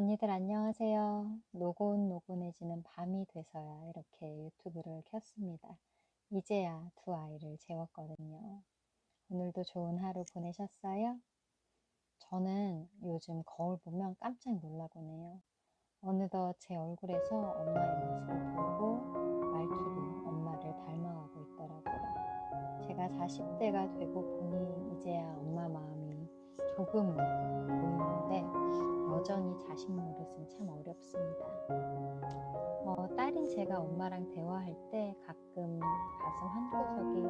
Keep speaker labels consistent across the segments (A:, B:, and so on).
A: 언니들 안녕하세요. 노곤노곤해지는 밤이 돼서야 이렇게 유튜브를 켰습니다. 이제야 두 아이를 재웠거든요. 오늘도 좋은 하루 보내셨어요? 저는 요즘 거울 보면 깜짝 놀라곤 해요. 어느덧 제 얼굴에서 엄마의 모습을 보고 말투도 엄마를 닮아가고 있더라고요. 제가 40대가 되고 보니 이제야 엄마 마음이 조금은 자식 노릇은 참 어렵습니다. 어, 딸인 제가 엄마랑 대화할 때 가끔 가슴 한구석이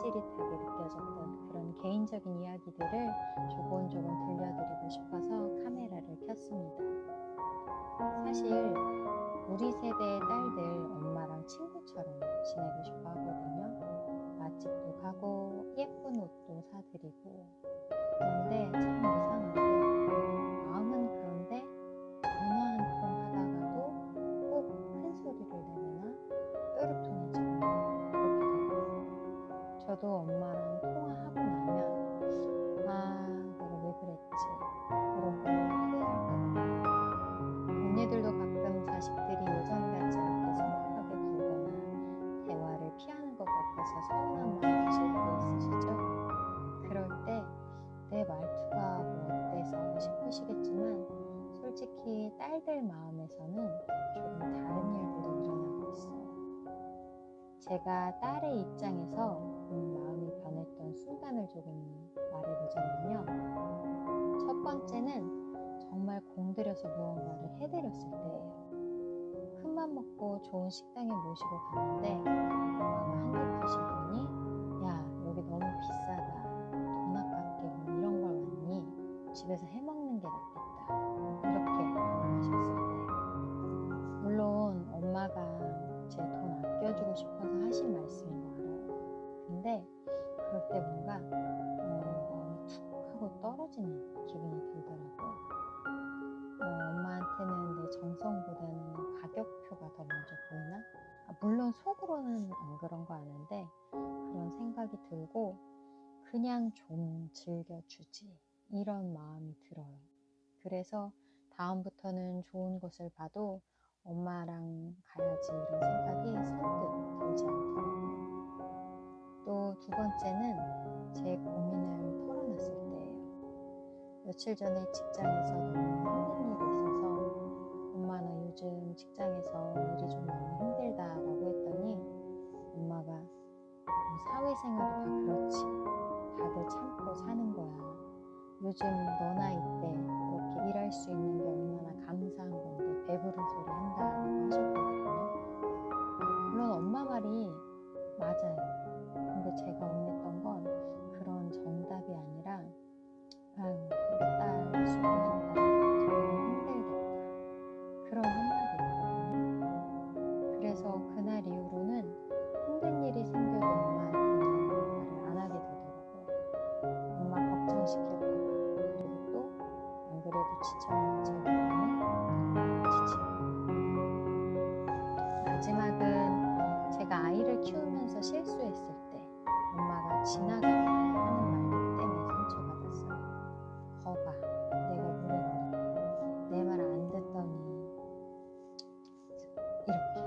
A: 찌릿찌릿하게 느껴졌던 그런 개인적인 이야기들을 조곤조곤 들려드리고 싶어서 카메라를 켰습니다. 사실 우리 세대의 딸들 엄마랑 친구처럼 지내고 싶어 하거든요. 맛집도 가고 예쁜 옷도 사드리고 저도 엄마랑 통화하고 나면 아 내가 왜 그랬지 그러고 후회할 때가. 언니들도 가끔 자식들이 예전 같지 않게 소박하게 굴거나 대화를 피하는 것 같아서 서운한 마음 드실 때 있으시죠? 그럴 때 내 말투가 뭐 어때서 싶으시겠지만 솔직히 딸들 마음에서는 조금 다른 일들이 일어나고 있어요. 제가 딸의 입장에서 음, 마음이 변했던 순간을 조금 말해보자면요. 첫 번째는 정말 공들여서 무언가를 해드렸을 때예요. 큰 맘 먹고 좋은 식당에 모시고 갔는데 엄마가 한입 드시더니 야 여기 너무 비싸다 돈 아깝게 뭐 이런 걸 왔니 집에서 해 정성보다는 가격표가 더 먼저 보이나? 아, 물론 속으로는 안 그런 거 아는데 그런 생각이 들고 그냥 좀 즐겨주지 이런 마음이 들어요. 그래서 다음부터는 좋은 곳을 봐도 엄마랑 가야지 이런 생각이 선뜻 들지 않더라고요. 또 두 번째는 제 고민을 털어놨을 때예요. 며칠 전에 직장에서 요즘 직장에서 일이 좀 너무 힘들다라고 했더니 엄마가 뭐 사회생활이 다 그렇지. 다들 참고 사는 거야. 요즘 너 나 이 때 이렇게 일할 수 있는 게 얼마나 감사한 건데 배부른 소리 한다라고 하셨거든요. 물론 엄마 말이 맞아요. 근데 제가 아이를 키우면서 실수했을 때 엄마가 지나가다 하는 말들 때문에 상처받았어요. 거봐, 내가 그랬니? 내 말 안 듣더니 이렇게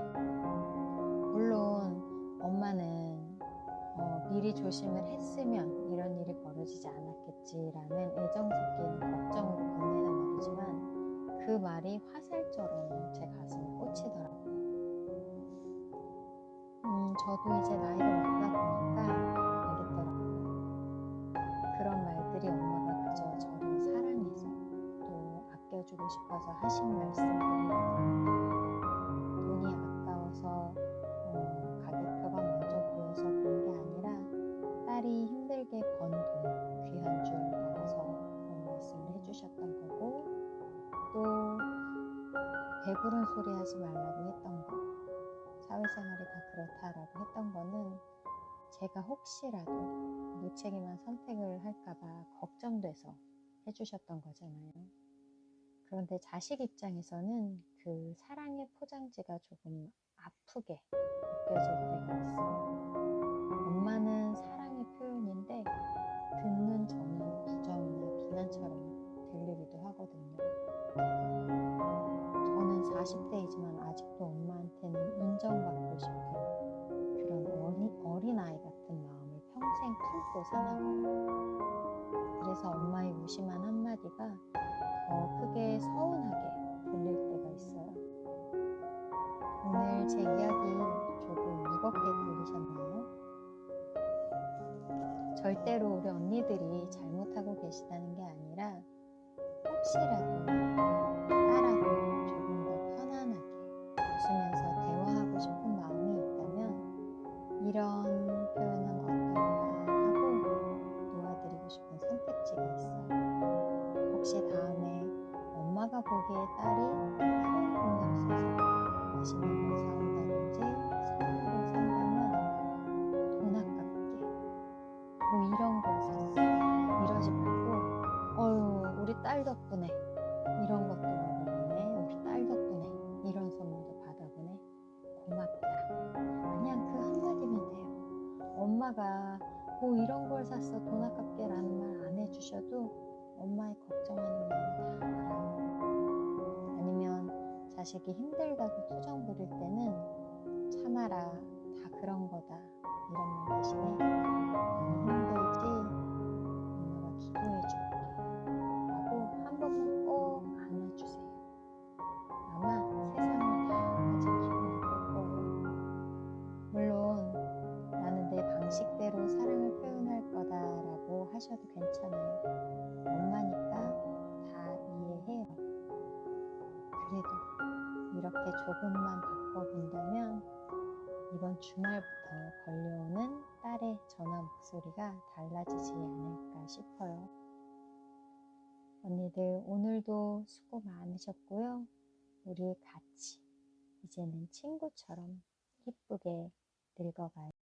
A: 물론 엄마는 어, 미리 조심을 했으면 이런 일이 벌어지지 않았겠지라는 애정 섞인 걱정으로 건네는 말이지만 그 말이 화살처럼 제 가슴을 꽂히더라고요. 음, 저도 이제 나이를 먹다 보니까 알겠더라고요. 그런 말들이 엄마가 그저 저를 사랑해서 또 아껴주고 싶어서 하신 말씀들이거든요. 돈이 아까워서 어, 가격표가 먼저 보여서 그런 게 아니라 딸이 힘들게 번 돈 귀한 줄 알아서 그런 말씀을 해주셨던 거고 또 배부른 소리 하지 말라고 했던 거 사회생활이 다 그렇다라고 했던 거는 제가 혹시라도 무책임한 선택을 할까봐 걱정돼서 해주셨던 거잖아요. 그런데 자식 입장에서는 그 사랑의 포장지가 조금 아프게 느껴질 때가 있어요. 엄마는 사랑의 표현인데 듣는 저는 부정이나 비난처럼 들리기도 하거든요. 뽀산뽀산 하고 그래서 엄마의 무심한 한마디가 더 크게 서운하게 들릴 때가 있어요. 오늘 제 이야기 조금 무겁게 들리셨나요? 절대로 우리 언니들이 잘못하고 계시다는 게 아니라 혹시라도 보기에 딸이 큰 돈을 써서 맛있는 걸 사온다든지 선물을 산다면 돈 아깝게 뭐 이런 걸 샀어 이러지 말고 어휴 우리 딸 덕분에 이런 것도 먹어보네 우리 딸 덕분에 이런 선물도 받아보네 고맙다 그냥 그 한마디면 돼요 엄마가 뭐 이런 걸 샀어 돈 아깝게 라는 말 안 해주셔도 엄마의 걱정하는 마음 다 알아요 자식이 힘들다고 투정 부릴 때는 참아라 다 그런 거다. 이런 말 대신에 많이 힘들지? 엄마가 기도해 줄게. 라고 한 번만 꼭 안아주세요. 아마 세상을 다 기분이 들 거예요. 물론 나는 내 방식대로 사랑을 표현할 거다라고 하셔도 괜찮아요. 엄마니까 다 이해해요. 그래도 이렇게 조금만 바꿔본다면 이번 주말부터 걸려오는 딸의 전화 목소리가 달라지지 않을까 싶어요. 언니들 오늘도 수고 많으셨고요. 우리 같이 이제는 친구처럼 이쁘게 늙어가요.